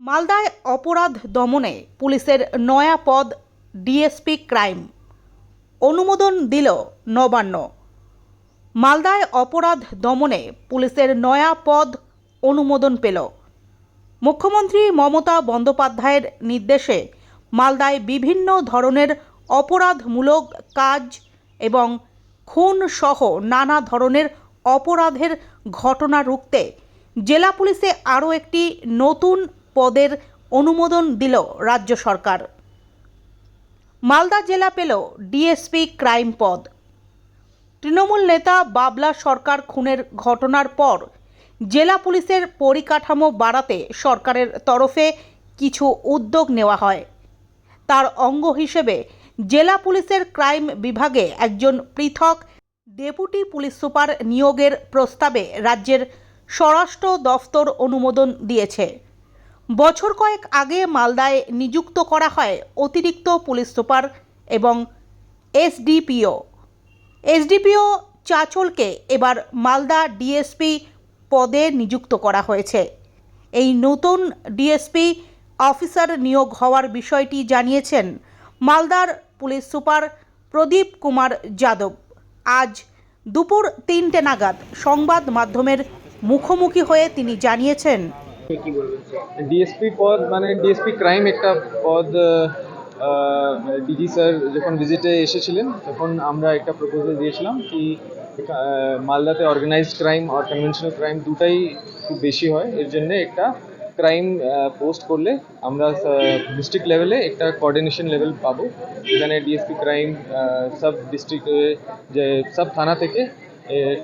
মালদায় অপরাধ দমনে পুলিশের নয়া পদ ডিএসপি ক্রাইম। অনুমোদন দিল নবান্ন। মালদায় অপরাধ দমনে পুলিশের নয়া পদ অনুমোদন পেল। মুখ্যমন্ত্রী মমতা বন্দ্যোপাধ্যায়ের নির্দেশে মালদায় বিভিন্ন ধরনের অপরাধমূলক কাজ এবং খুন সহ নানা ধরনের অপরাধের ঘটনা রুখতে জেলা পুলিশে আরও একটি নতুন পদের অনুমোদন দিল রাজ্য সরকার। মালদা জেলা পেল ডিএসপি ক্রাইম পদ। তৃণমূল নেতা বাবলা সরকার খুনের ঘটনার পর জেলা পুলিশের পরিকাঠামো বাড়াতে সরকারের তরফে কিছু উদ্যোগ নেওয়া হয়। তার অঙ্গ হিসেবে জেলা পুলিশের ক্রাইম বিভাগে একজন পৃথক ডেপুটি পুলিশ সুপার নিয়োগের প্রস্তাবে রাজ্যের স্বরাষ্ট্র দফতর অনুমোদন দিয়েছে। বছর কয়েক আগে মালদায় নিযুক্ত করা হয় অতিরিক্ত পুলিশ সুপার এবং এসডিপিও। এসডিপিও চাচলকে এবার মালদা ডিএসপি পদে নিযুক্ত করা হয়েছে। এই নতুন ডিএসপি অফিসার নিয়োগ হওয়ার বিষয়টি জানিয়েছেন মালদার পুলিশ সুপার প্রদীপ কুমার যাদব। আজ দুপুর তিনটে নাগাদ সংবাদ মাধ্যমের মুখোমুখি হয়ে তিনি জানিয়েছেন ডিএসপি পদ মানে ডিএসপি ক্রাইম একটা পদ ডিজি স্যার যখন ভিজিটে এসেছিলেন, তখন আমরা একটা প্রপোজাল দিয়েছিলাম কি মালদাতে অর্গানাইজড ক্রাইম আর কনভেনশনাল ক্রাইম দুটাই খুব বেশি হয়। এর জন্য একটা ক্রাইম পোস্ট করলে আমরা ডিস্ট্রিক্ট লেভেলে একটা কোঅর্ডিনেশন লেভেল পাবো। এখানে ডিএসপি ক্রাইম সব ডিস্ট্রিক্ট যে সব থানা থেকে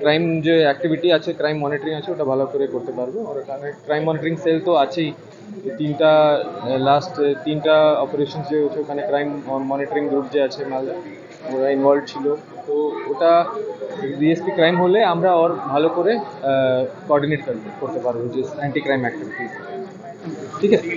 ক্রাইম যে অ্যাক্টিভিটি আছে ক্রাইম মনিটরিং আছে, ওটা ভালো করে করতে পারব। আর ওখানে ক্রাইম মনিটরিং সেল তো আছেই। তিনটা লাস্ট তিনটা অপারেশন যে হচ্ছে, ওখানে ক্রাইম মনিটরিং গ্রুপ যে আছে মালদা ওরা ইনভলভ ছিল। তো ওটা ডিএসপি ক্রাইম হলে আমরা ওর ভালো করে কোঅর্ডিনেট করতে পারব যে অ্যান্টি ক্রাইম অ্যাক্টিভিটিস ঠিক আছে?